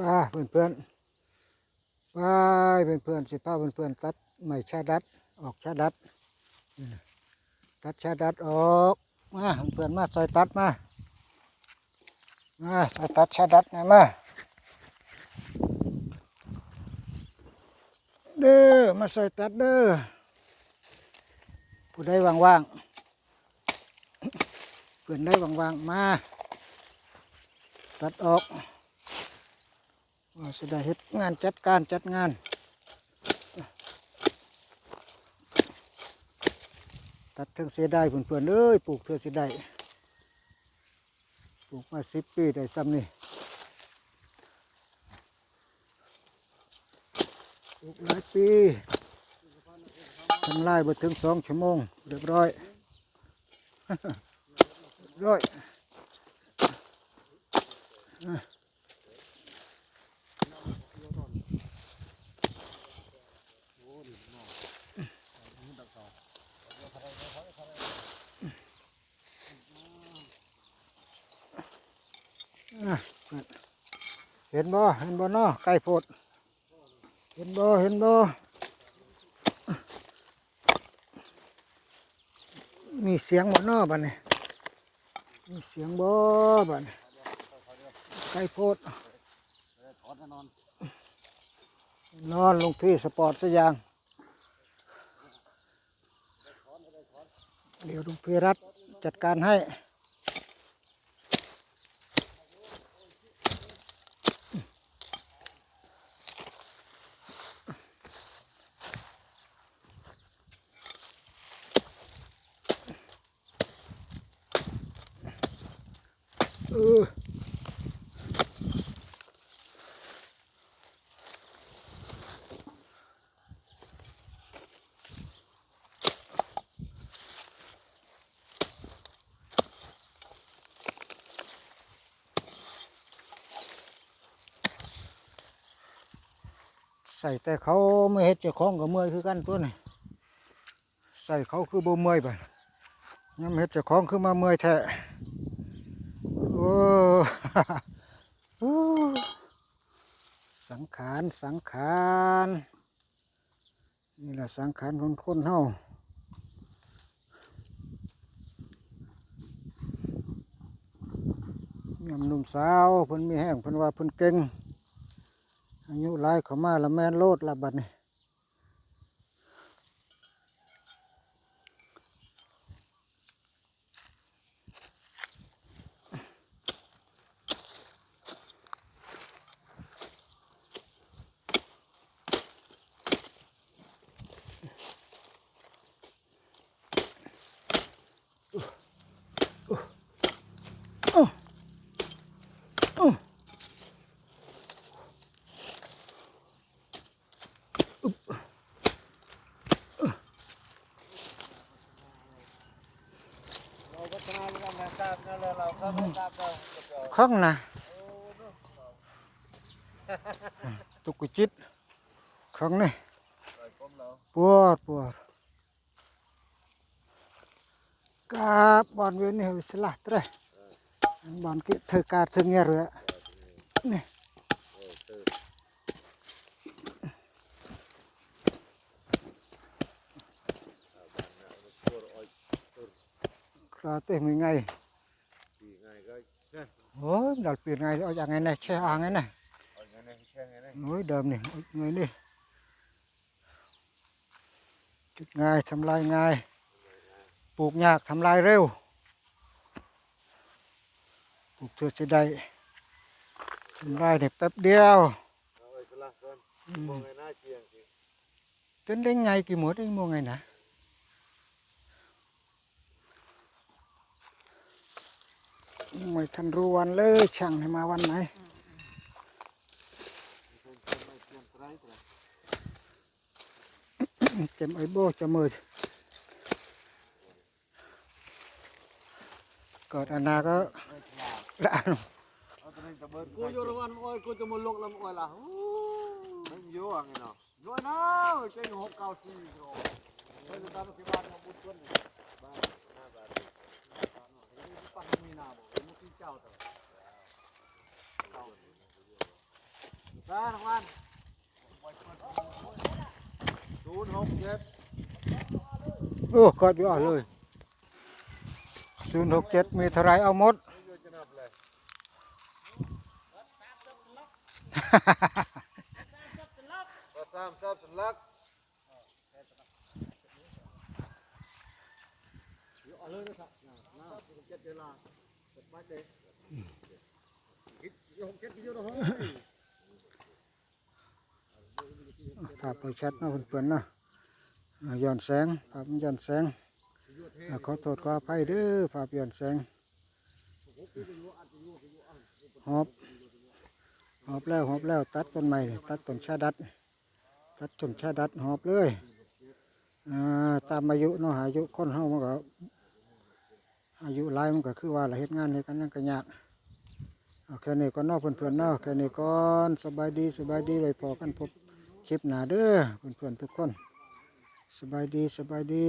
ป้าเพื่อนเพื่อนๆไปเพื่อนเพื่อนสิป้าเพื่อนเพื่อนตัดไม้ชาดัดออกชาดัดตัดชาดัดออกมาเพื่อนมาซอยตัดมามาซอยตัดชาดัดนะมาเด้อมาซอยตัดเด้อผู้ใดว่างๆเพื่อนได้ว่างๆมาตัดออก ว่าสิได้เฮ็ดงานจัดการจัดงานตัดเทิงเสียได้เพื่อนๆเอ้ยปลูกเธอเสียได้ปลูกมาสิบปีได้ซ้ำนี่ปลูกหลายปีทำลายมาถึงสองชั่วโมงเรียบร้อยเรียบร้อย เห็นบ่เห็นบ่เนาะไก่โพดเห็นบ่เห็นบ่มีเสียงบ่เนาะบัดนี้มีเสียงบ่บัดนี้ไก่โพดนอนลงพี่สปอร์ตสยางเดี๋ยวลุงพี่รัฐจัดการให้ เออใส่แต่เขาไม่เห็ดเจ้าของกับเมื่อยคือกันตัวนี่ใส่เขาคือบ่เมื่อยไปยำเห็ดเจ้าของคือมาเมื่อยแท้ โอ้อู้สังขารสังขารนี่แหละสังขารคนคนเฮายำหนุ่มสาวเพิ่นมีแห้งเพิ่นว่าเพิ่นเก่งอายุหลายเขามาละแม่นโลดละบัดนี้ เราก็ทำงานมาทราบนะแล้ว เราก็ไม่ทราบเราจะเจอข้องนะตุกจิตข้องนี่ใส่ก้มเราปวดปวดกาบบอลเวียนนี่วิสละเตะบอลกิเธอกาเธอเงี้ Ôi, đợt biển rồi dạ, à, ôi, ngày này, che hàng ngày này. Núi đầm này, ôi, người đi. Chút ngay thăm lai ngay Buộc nhạc, thăm lai rêu. Buộc thừa trên đây. Thăm lai đẹp tấp đeo. Ừ. Tính đến ngày kỳ mốt đến mùa ngày nào. Nè mày thành ru วันเลยช่างให้มาวันไหนไม่เชียงไรแต่เจ็มไอ้โบจะมือเกิดอนาก็ไม่ฉลาดละเอาตัวนี้ตะเบิดกูอยู่ระวันอ้ยกูจะมาลงลำอ้อยละอู้ไม่ยั่วไงเนาะย้อยนะเก่งหกเก้าสี่โอ้เฮ้ยจะตามมาที่บ้านมาบุญชวนบ้านหน้าบ้านปักมีนาบ่มุที่ เจ้าแต่ซาทั้งวันศูนย์หกเจ็ดโอ้กอดอยู่อะเลยศูนย์หกเจ็ดมีเท่าไรเอาหมดไม่อยู่จะนับเลยก็สามทรัพย์สลักเดี๋ยวเอาเลยนะครับนะนะเจ็ดเวลา ภาพไปชัดนะเพื่อนๆนะย้อนแสงภาพย้อนแสงอ่าขอโทษขออภัยเด้อภาพย้อนแสงหอบหอบแล้วหอบแล้วตัดต้นไม้นี่ตัดต้นชาดัด ตัดต้นชาดัดหอบเลยตามอายุเนาะอายุคนเฮามันก็ อายุหลายมันก็คือว่าเราเฮ็ดงานในกันนั่นก็ยากเอาแค่นี้ก็นอกเพื่อนๆเนาะแค่นี้ก่อนสบายดีสบายดีไว้พอกันพบคลิปหน้าเด้อเพื่อนๆทุกคน สบายดีสบายดี